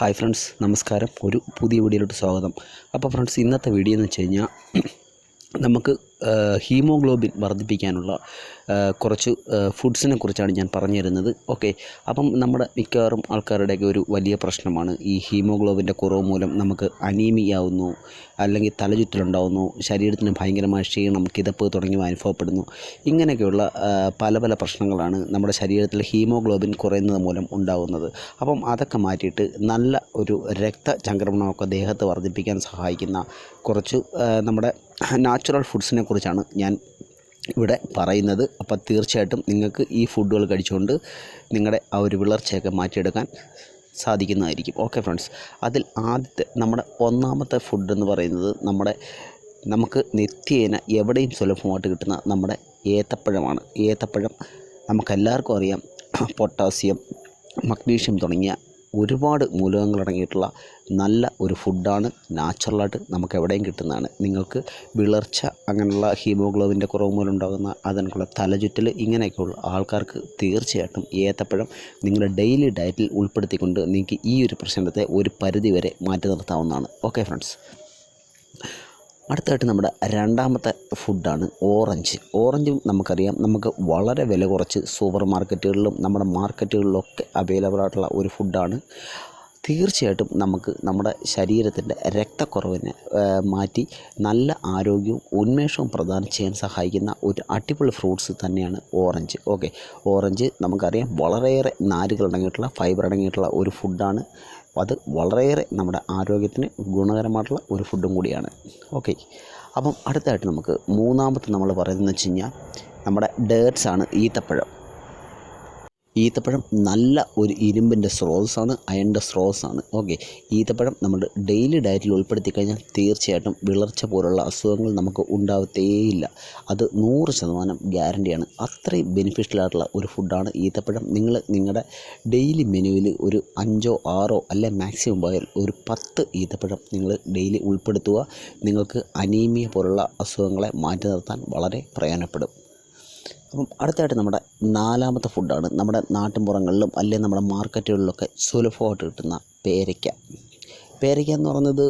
Hi friends നമസ്കാരം. ഒരു പുതിയ വീഡിയോയിലോട്ട് സ്വാഗതം. അപ്പോൾ ഫ്രണ്ട്സ് ഇന്നത്തെ വീഡിയോ എന്ന് വെച്ച് കഴിഞ്ഞാൽ നമുക്ക് ഹീമോഗ്ലോബിൻ വർദ്ധിപ്പിക്കാനുള്ള കുറച്ച് ഫുഡ്സിനെ കുറിച്ചാണ് ഞാൻ പറഞ്ഞു തരുന്നത് ഓക്കെ. അപ്പം നമ്മുടെ മിക്കവാറും ആൾക്കാരുടെയൊക്കെ ഒരു വലിയ പ്രശ്നമാണ് ഈ ഹീമോഗ്ലോബിന്റെ കുറവ് മൂലം നമുക്ക് അനീമിയാവുന്നു അല്ലെങ്കിൽ തലചുറ്റലുണ്ടാവുന്നു ശരീരത്തിന് ഭയങ്കരമായ ക്ഷീണം കിതപ്പ് തുടങ്ങിയവ അനുഭവപ്പെടുന്നു. ഇങ്ങനെയൊക്കെയുള്ള പല പല പ്രശ്നങ്ങളാണ് നമ്മുടെ ശരീരത്തിൽ ഹീമോഗ്ലോബിൻ കുറയുന്നത് മൂലം ഉണ്ടാകുന്നത് അപ്പം അതൊക്കെ മാറ്റിയിട്ട് നല്ല ഒരു രക്തചംക്രമണമൊക്കെ ദേഹത്ത് വർദ്ധിപ്പിക്കാൻ സഹായിക്കുന്ന കുറച്ച് നമ്മുടെ നാച്ചുറൽ ഫുഡ്സിനെ കുറിച്ചാണ് ഞാൻ ഇവിടെ പറയുന്നത്. അപ്പോൾ തീർച്ചയായിട്ടും നിങ്ങൾക്ക് ഈ ഫുഡുകൾ കഴിച്ചുകൊണ്ട് നിങ്ങളുടെ ആ ഒരു വിളർച്ചയൊക്കെ മാറ്റിയെടുക്കാൻ സാധിക്കുന്നതായിരിക്കും. ഓക്കെ ഫ്രണ്ട്സ് അതിൽ ആദ്യത്തെ നമ്മുടെ ഒന്നാമത്തെ ഫുഡ് എന്ന് പറയുന്നത് നമ്മുടെ നമുക്ക് നിത്യേന എവിടെയും സുലഭമായിട്ട് കിട്ടുന്ന നമ്മുടെ ഏത്തപ്പഴമാണ്. ഏത്തപ്പഴം നമുക്കെല്ലാവർക്കും അറിയാം പൊട്ടാസ്യം മഗ്നീഷ്യം തുടങ്ങിയ ഒരുപാട് മൂലകങ്ങൾ അടങ്ങിയിട്ടുള്ള നല്ല ഒരു ഫുഡാണ് നാച്ചുറലായിട്ട് നമുക്ക് എവിടെയും കിട്ടുന്നതാണ്. നിങ്ങൾക്ക് വിളർച്ച അങ്ങനെയുള്ള ഹീമോഗ്ലോബിന്റെ കുറവ് മൂലം ഉണ്ടാകുന്ന അതിനുള്ള തലചുറ്റൽ ഇങ്ങനെയൊക്കെയുള്ള ആൾക്കാർക്ക് തീർച്ചയായിട്ടും ഏത്തപ്പഴം നിങ്ങളുടെ ഡെയിലി ഡയറ്റിൽ ഉൾപ്പെടുത്തിക്കൊണ്ട് നിങ്ങൾക്ക് ഈ ഒരു പ്രശ്നത്തെ ഒരു പരിധി വരെ മാറ്റി നിർത്താവുന്നതാണ്. Okay friends. അടുത്തായിട്ട് നമ്മുടെ രണ്ടാമത്തെ ഫുഡാണ് ഓറഞ്ച്. ഓറഞ്ചും നമുക്കറിയാം നമുക്ക് വളരെ വില കുറച്ച് സൂപ്പർ മാർക്കറ്റുകളിലും നമ്മുടെ മാർക്കറ്റുകളിലൊക്കെ അവൈലബിൾ ആയിട്ടുള്ള ഒരു ഫുഡാണ് തീർച്ചയായിട്ടും നമുക്ക് നമ്മുടെ ശരീരത്തിന്റെ രക്തക്കുറവിനെ മാറ്റി നല്ല ആരോഗ്യവും ഉന്മേഷവും പ്രദാനം ചെയ്യാൻ സഹായിക്കുന്ന ഒരു അടിപൊളി ഫ്രൂട്ട്സ് തന്നെയാണ് ഓറഞ്ച്. ഓക്കെ ഓറഞ്ച് നമുക്കറിയാം വളരെയേറെ നാരുകൾ അടങ്ങിയിട്ടുള്ള ഫൈബർ അടങ്ങിയിട്ടുള്ള ഒരു ഫുഡാണ് അത് വളരെയേറെ നമ്മുടെ ആരോഗ്യത്തിന് ഗുണകരമായിട്ടുള്ള ഒരു ഫുഡും കൂടിയാണ്. ഓക്കെ. അപ്പം അടുത്തായിട്ട് നമുക്ക് മൂന്നാമത്തെ നമ്മൾ പറയുന്നത് വെച്ച് കഴിഞ്ഞാൽ നമ്മുടെ ഡേറ്റ്സ് ആണ് ഈത്തപ്പഴം. ഈത്തപ്പഴം നല്ല ഒരു ഇരുമ്പിന്റെ സ്രോതസ്സാണ് അയണിന്റെ സ്രോതസ്സാണ്. ഓക്കെ. ഈത്തപ്പഴം നമ്മൾ ഡെയിലി ഡയറ്റിൽ ഉൾപ്പെടുത്തി കഴിഞ്ഞാൽ തീർച്ചയായിട്ടും വിളർച്ച പോലുള്ള അസുഖങ്ങൾ നമുക്ക് ഉണ്ടാവത്തേയില്ല. അത് നൂറ് ശതമാനം ഗ്യാരണ്ടിയാണ് അത്രയും ബെനിഫിഷ്യൽ ആയിട്ടുള്ള ഒരു ഫുഡാണ് ഈത്തപ്പഴം. നിങ്ങൾ നിങ്ങളുടെ ഡെയിലി മെനുവിൽ ഒരു അഞ്ചോ ആറോ അല്ലെ മാക്സിമം പോയാൽ ഒരു പത്ത് ഈത്തപ്പഴം നിങ്ങൾ ഡെയിലി ഉൾപ്പെടുത്തുക. നിങ്ങൾക്ക് അനീമിയ പോലുള്ള അസുഖങ്ങളെ മാറ്റി നിർത്താൻ വളരെ പ്രയോജനപ്പെടും. അപ്പം അടുത്തായിട്ട് നമ്മുടെ നാലാമത്തെ ഫുഡാണ് നമ്മുടെ നാട്ടിൻപുറങ്ങളിലും അല്ലെങ്കിൽ നമ്മുടെ മാർക്കറ്റുകളിലൊക്കെ സുലഭമായിട്ട് കിട്ടുന്ന പേരയ്ക്ക. പേരയ്ക്ക എന്ന് പറയുന്നത്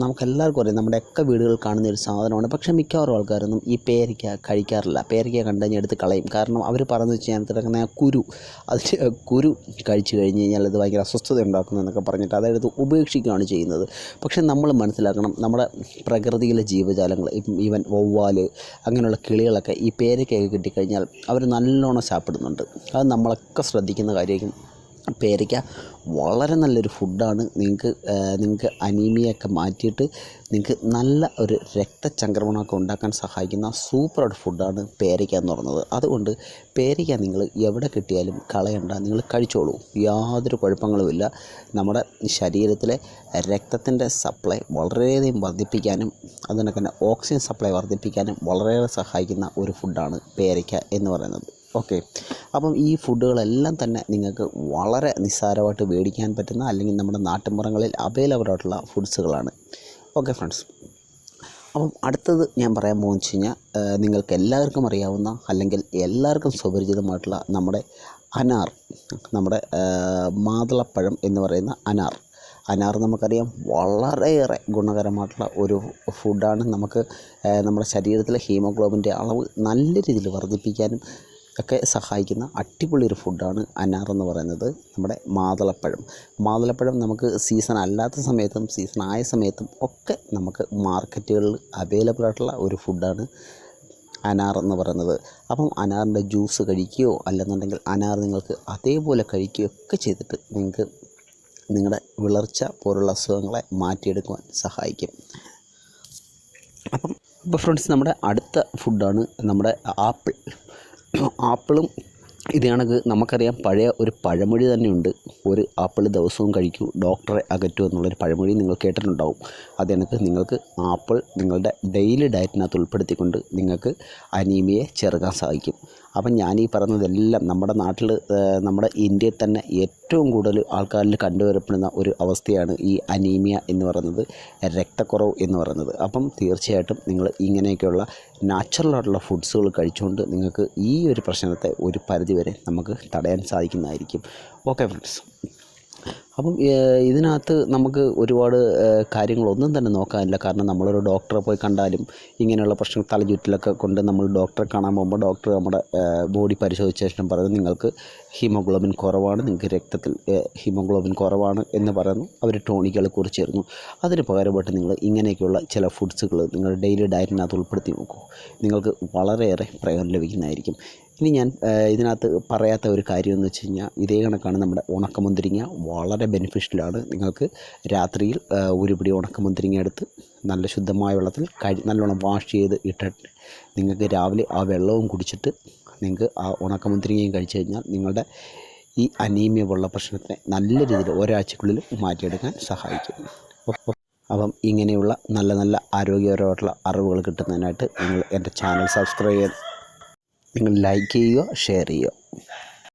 നമുക്കെല്ലാവർക്കും അറിയാം. നമ്മുടെയൊക്കെ വീടുകളിൽ കാണുന്ന ഒരു സാധനമാണ്. പക്ഷേ മിക്കവാറും ആൾക്കാരൊന്നും ഈ പേരയ്ക്ക കഴിക്കാറില്ല. പേരയ്ക്ക കണ്ടു കഴിഞ്ഞാൽ എടുത്ത് കളയും. കാരണം അവർ പറഞ്ഞു വെച്ച് കഴിഞ്ഞാൽ കിടക്കുന്ന കുരു. അതിന്റെ കുരു കഴിച്ചു കഴിഞ്ഞ് കഴിഞ്ഞാൽ അത് ഭയങ്കര അസ്വസ്ഥത ഉണ്ടാക്കുന്നു എന്നൊക്കെ പറഞ്ഞിട്ട് അതെടുത്ത് ഉപേക്ഷിക്കുകയാണ് ചെയ്യുന്നത്. പക്ഷേ നമ്മൾ മനസ്സിലാക്കണം നമ്മുടെ പ്രകൃതിയിലെ ജീവജാലങ്ങൾ ഈവൻ വവ്വാൽ അങ്ങനെയുള്ള കിളികളൊക്കെ ഈ പേരയ്ക്കൊക്കെ കിട്ടിക്കഴിഞ്ഞാൽ അവർ നല്ലോണം ശാപ്പെടുന്നുണ്ട് അത് നമ്മളൊക്കെ ശ്രദ്ധിക്കുന്ന കാര്യമായിരിക്കും. പേരയ്ക്ക വളരെ നല്ലൊരു ഫുഡാണ് നിങ്ങൾക്ക് നിങ്ങൾക്ക് അനീമിയൊക്കെ മാറ്റിയിട്ട് നിങ്ങൾക്ക് നല്ല ഒരു രക്തചംക്രമണമൊക്കെ ഉണ്ടാക്കാൻ സഹായിക്കുന്ന സൂപ്പർ ഫുഡാണ് പേരയ്ക്ക എന്ന് പറയുന്നത്. അതുകൊണ്ട് പേരയ്ക്ക നിങ്ങൾ എവിടെ കിട്ടിയാലും കളയണ്ട. നിങ്ങൾ കഴിച്ചോളൂ. യാതൊരു കുഴപ്പങ്ങളുമില്ല. നമ്മുടെ ശരീരത്തിലെ രക്തത്തിന്റെ സപ്ലൈ വളരെയധികം വർദ്ധിപ്പിക്കാനും അതിനൊക്കെ തന്നെ ഓക്സിജൻ സപ്ലൈ വർദ്ധിപ്പിക്കാനും വളരെയേറെ സഹായിക്കുന്ന ഒരു ഫുഡാണ് പേരയ്ക്ക എന്ന് പറയുന്നത്. ഓക്കെ. അപ്പം ഈ ഫുഡുകളെല്ലാം തന്നെ നിങ്ങൾക്ക് വളരെ നിസ്സാരമായിട്ട് മേടിക്കാൻ പറ്റുന്ന അല്ലെങ്കിൽ നമ്മുടെ നാട്ടിൻപുറങ്ങളിൽ അവൈലബിൾ ആയിട്ടുള്ള ഫുഡ്സുകളാണ് ഓക്കെ ഫ്രണ്ട്സ് അപ്പം അടുത്തത് ഞാൻ പറയാൻ പോകുന്നത് വെച്ച് കഴിഞ്ഞാൽ നിങ്ങൾക്ക് എല്ലാവർക്കും അറിയാവുന്ന അല്ലെങ്കിൽ എല്ലാവർക്കും സുപരിചിതമായിട്ടുള്ള നമ്മുടെ അനാർ നമ്മുടെ മാതളപ്പഴം എന്ന് പറയുന്ന അനാർ. അനാർ നമുക്കറിയാം വളരെയേറെ ഗുണകരമായിട്ടുള്ള ഒരു ഫുഡാണ് നമുക്ക് നമ്മുടെ ശരീരത്തിലെ ഹീമോഗ്ലോബിന്റെ അളവ് നല്ല രീതിയിൽ വർദ്ധിപ്പിക്കാനും ഒക്കെ സഹായിക്കുന്ന അടിപൊളി ഒരു ഫുഡാണ് അനാർ എന്ന് പറയുന്നത്. നമ്മുടെ മാതളപ്പഴം. മാതളപ്പഴം നമുക്ക് സീസൺ അല്ലാത്ത സമയത്തും സീസൺ ആയ സമയത്തും ഒക്കെ നമുക്ക് മാർക്കറ്റുകളിൽ അവൈലബിൾ ആയിട്ടുള്ള ഒരു ഫുഡാണ് അനാർ എന്ന് പറയുന്നത്. അപ്പം അനാറിന്റെ ജ്യൂസ് കഴിക്കുകയോ അല്ലെന്നുണ്ടെങ്കിൽ അനാർ നിങ്ങൾക്ക് അതേപോലെ കഴിക്കുകയോ ഒക്കെ ചെയ്തിട്ട് നിങ്ങൾക്ക് നിങ്ങളുടെ വിളർച്ച പോലുള്ള അസുഖങ്ങളെ മാറ്റിയെടുക്കുവാൻ സഹായിക്കും. അപ്പം ഇപ്പോൾ ഫ്രണ്ട്സ് നമ്മുടെ അടുത്ത ഫുഡാണ് നമ്മുടെ ആപ്പിൾ. ആപ്പിളും ഇത് കണക്ക് നമുക്കറിയാം പഴയ ഒരു പഴമൊഴി തന്നെയുണ്ട്. ഒരു ആപ്പിൾ ദിവസവും കഴിക്കൂ ഡോക്ടറെ അകറ്റൂ എന്നുള്ളൊരു പഴമൊഴി നിങ്ങൾ കേട്ടിട്ടുണ്ടാവും. അത് കണക്ക് നിങ്ങൾക്ക് ആപ്പിൾ നിങ്ങളുടെ ഡെയിലി ഡയറ്റിനകത്ത് ഉൾപ്പെടുത്തിക്കൊണ്ട് നിങ്ങൾക്ക് അനീമിയെ ചെറുക്കാൻ സാധിക്കും. അപ്പം ഞാൻ ഈ പറഞ്ഞതെല്ലാം നമ്മുടെ നാട്ടിൽ നമ്മുടെ ഇന്ത്യയിൽ തന്നെ ഏറ്റവും കൂടുതൽ ആൾക്കാരിൽ കണ്ടുവരപ്പെടുന്ന ഒരു അവസ്ഥയാണ് ഈ അനീമിയ എന്ന് പറയുന്നത് രക്തക്കുറവ് എന്ന് പറയുന്നത്. അപ്പം തീർച്ചയായിട്ടും നിങ്ങൾ ഇങ്ങനെയൊക്കെയുള്ള നാച്ചുറലായിട്ടുള്ള ഫുഡ്സുകൾ കഴിച്ചുകൊണ്ട് നിങ്ങൾക്ക് ഈ ഒരു പ്രശ്നത്തെ ഒരു പരിധിവരെ നമുക്ക് തടയാൻ സാധിക്കുന്നതായിരിക്കും. Okay friends. അപ്പം ഇതിനകത്ത് നമുക്ക് ഒരുപാട് കാര്യങ്ങളൊന്നും തന്നെ നോക്കാനില്ല. കാരണം നമ്മളൊരു ഡോക്ടറെ പോയി കണ്ടാലും ഇങ്ങനെയുള്ള പ്രശ്നം തലചുറ്റലൊക്കെ കൊണ്ട് നമ്മൾ ഡോക്ടറെ കാണാൻ പോകുമ്പോൾ ഡോക്ടർ നമ്മുടെ ബോഡി പരിശോധിച്ച ശേഷം പറയുന്നത് നിങ്ങൾക്ക് ഹീമോഗ്ലോബിൻ കുറവാണ് നിങ്ങൾക്ക് രക്തത്തിൽ ഹീമോഗ്ലോബിൻ കുറവാണ് എന്ന് പറയുന്നു. അവർ ടോണിക്കുകൾ കുറിച്ച് തരുന്നു അതിന് പകരമായിട്ട് നിങ്ങൾ ഇങ്ങനെയൊക്കെയുള്ള ചില ഫുഡ്സുകൾ നിങ്ങളുടെ ഡെയിലി ഡയറ്റിനകത്ത് ഉൾപ്പെടുത്തി നോക്കൂ. നിങ്ങൾക്ക് വളരെയേറെ പ്രയോജനം ലഭിക്കുന്നതായിരിക്കും. ഇനി ഞാൻ ഇതിനകത്ത് പറയാത്ത ഒരു കാര്യം എന്ന് വെച്ച് കഴിഞ്ഞാൽ ഇതേ കണക്കാണ് നമ്മുടെ ഉണക്കമുന്തിരിങ്ങ വളരെ ബെനിഫിഷ്യലാണ് നിങ്ങൾക്ക് രാത്രിയിൽ ഒരു പിടി ഉണക്കമുന്തിരിങ്ങ എടുത്ത് നല്ല ശുദ്ധമായ വെള്ളത്തിൽ കഴി നല്ലോണം വാഷ് ചെയ്ത് ഇട്ടിട്ട് നിങ്ങൾക്ക് രാവിലെ ആ വെള്ളവും കുടിച്ചിട്ട് നിങ്ങൾക്ക് ആ ഉണക്കമുന്തിരിങ്ങയും കഴിച്ചു കഴിഞ്ഞാൽ നിങ്ങളുടെ ഈ അനീമിയ പോലുള്ള പ്രശ്നത്തെ നല്ല രീതിയിൽ ഒരാഴ്ചക്കുള്ളിൽ മാറ്റിയെടുക്കാൻ സഹായിക്കും. അപ്പം ഇങ്ങനെയുള്ള നല്ല നല്ല ആരോഗ്യപരമായിട്ടുള്ള അറിവുകൾ കിട്ടുന്നതിനായിട്ട് നിങ്ങൾ എന്റെ ചാനൽ സബ്സ്ക്രൈബ് ചെയ്ത് നിങ്ങൾ ലൈക്ക് ചെയ്യുക ഷെയർ ചെയ്യുക.